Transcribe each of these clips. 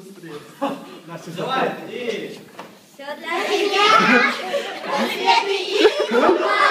быстрее. Давай, и... Все для тебя. Рассветы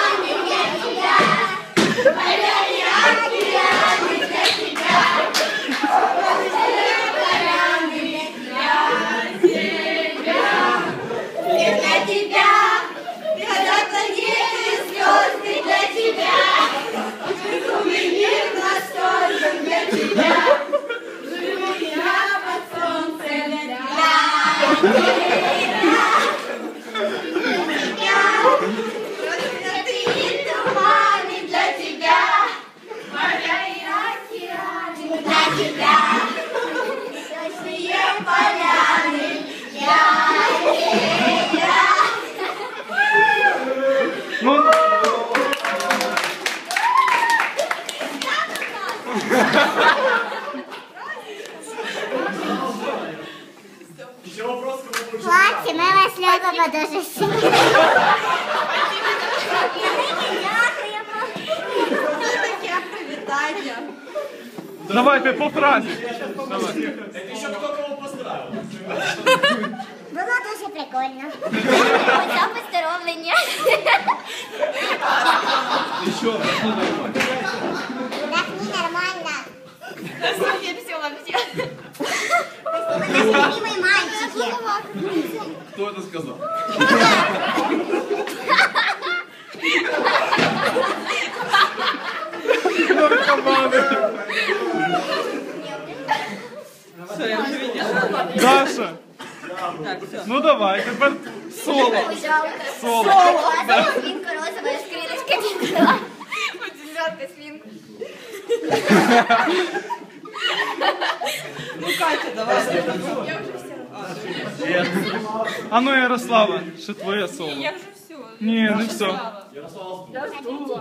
Хлопці, ми вас любимо дуже давайте по фразі. Это еще кто кого поздравил. Було дуже прикольно. Оце поздоровлення. Так не нормально. Слухай, все, вообще. Спасибо, наши любимые мальчики. Сказав? Даша. Ну давай, тепер соло. Соло. Свинка, розовая. Удивлятка свинка. Ну, Катя, давай. Я уже все. А ну Ярослава, ще твоє соло. Я уже все. Ні, не все. Ярослав Я жду.